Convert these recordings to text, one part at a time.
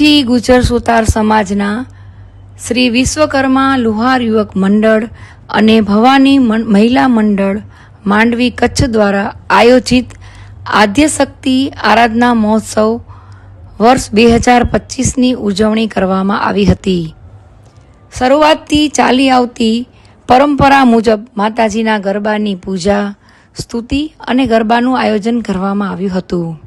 ગુજર સુતાર સમાજના શ્રી વિશ્વકર્મા લુહાર યુવક મંડળ અને ભવાની મહિલા મંડળ માંડવી કચ્છ દ્વારા આયોજિત આદ્યશક્તિ આરાધના મહોત્સવ વર્ષ બે હજાર પચીસની ઉજવણી કરવામાં આવી હતી. શરૂઆતથી ચાલી આવતી પરંપરા મુજબ માતાજીના ગરબાની પૂજા, સ્તુતિ અને ગરબાનું આયોજન કરવામાં આવ્યું હતું.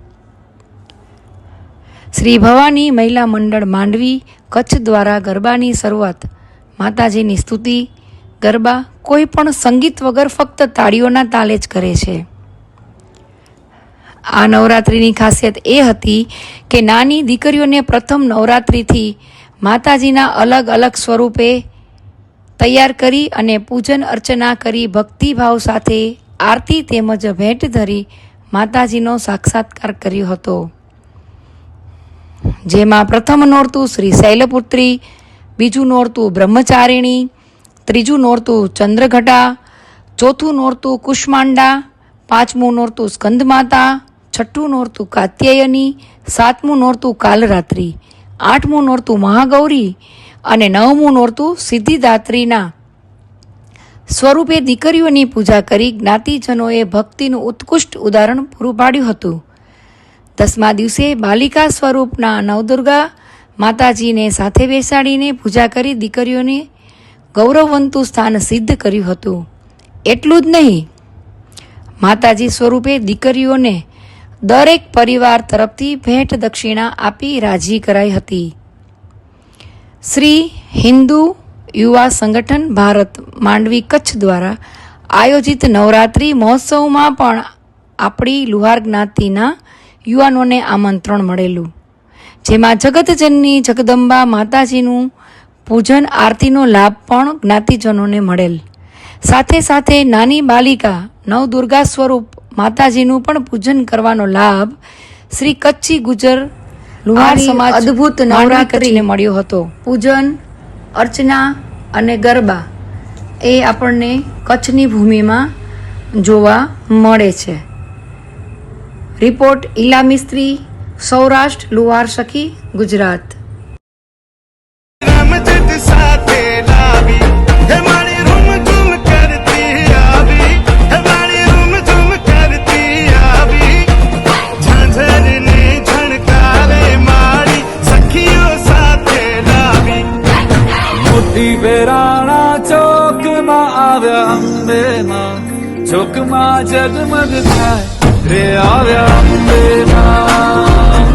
શ્રી ભવાની મહિલા મંડળ માંડવી કચ્છ દ્વારા ગરબાની શરૂઆત. માતાજીની સ્તુતિ, ગરબા કોઈ પણ સંગીત વગર ફક્ત તાળીઓના તાલે જ કરે છે. આ નવરાત્રિની ખાસિયત એ હતી કે નાની દીકરીઓને પ્રથમ નવરાત્રિથી માતાજીના અલગ અલગ સ્વરૂપે તૈયાર કરી અને પૂજન અર્ચના કરી ભક્તિભાવ સાથે આરતી તેમજ ભેટ ધરી માતાજીનો સાક્ષાત્કાર કર્યો હતો. જેમાં પ્રથમ નોરતું શ્રી શૈલપુત્રી, બીજું નોરતું બ્રહ્મચારિણી, ત્રીજું નોરતું ચંદ્રઘટા, ચોથું નોરતું કુષ્માંડા, પાંચમું નોરતું સ્કંદમાતા, છઠ્ઠું નોરતું કાત્યાયની, સાતમું નોરતું કાલરાત્રિ, આઠમું નોરતું મહાગૌરી અને નવમું નોરતું સિદ્ધિદાત્રીના સ્વરૂપે દીકરીઓની પૂજા કરી જ્ઞાતિજનોએ ભક્તિનું ઉત્કૃષ્ટ ઉદાહરણ પૂરું પાડ્યું હતું. દસમા દિવસે બાલિકા સ્વરૂપના નવદુર્ગા માતાજીને સાથે બેસાડીને પૂજા કરી દીકરીઓને ગૌરવવંતું સ્થાન સિદ્ધ કર્યું હતું. એટલું જ નહીં, માતાજી સ્વરૂપે દીકરીઓને દરેક પરિવાર તરફથી ભેટ દક્ષિણા આપી રાજી કરાઈ હતી. શ્રી હિન્દુ યુવા સંગઠન ભારત માંડવી કચ્છ દ્વારા આયોજિત નવરાત્રિ મહોત્સવમાં પણ આપણી લુહાર જ્ઞાતિના યુવાનોને આમંત્રણ મળેલું. જેમાં જગતજનની જગદંબા માતાજીનું પૂજન આરતીનો લાભ પણ જ્ઞાતિજનોને મળેલ. સાથે સાથે નાની બાલિકા નવદુર્ગા સ્વરૂપ માતાજીનું પણ પૂજન કરવાનો લાભ શ્રી કચ્છી ગુજર લુહાર સમાજ અદ્ભુત નવરાત્રીને મળ્યો હતો. પૂજન અર્ચના અને ગરબા એ આપણને કચ્છની ભૂમિમાં જોવા મળે છે. રિપોર્ટ ઈલા મિસ્ત્રી સૌરાષ્ટ્ર લુહાર સખી ગુજરાત. રમઝટ સાથે લાવી હે રૂમ ઝૂમ કરતી આવી રૂમ ઝૂમ કરતી આવી. ઝાંઝરને મારી સખીઓ સાથે લાવી. મોતી બેરાણા ચોકમાં આવ્યા અંબે માં ચોકમાં જગમગ થાય. રે આવ્યા અંબે માં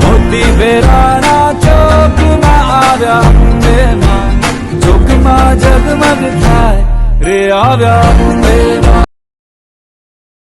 મોતી બેરાણા ચોકમાં આવ્યા અંબે માં ચોકમાં જગમગ થાય રે આવ્યા અંબે માં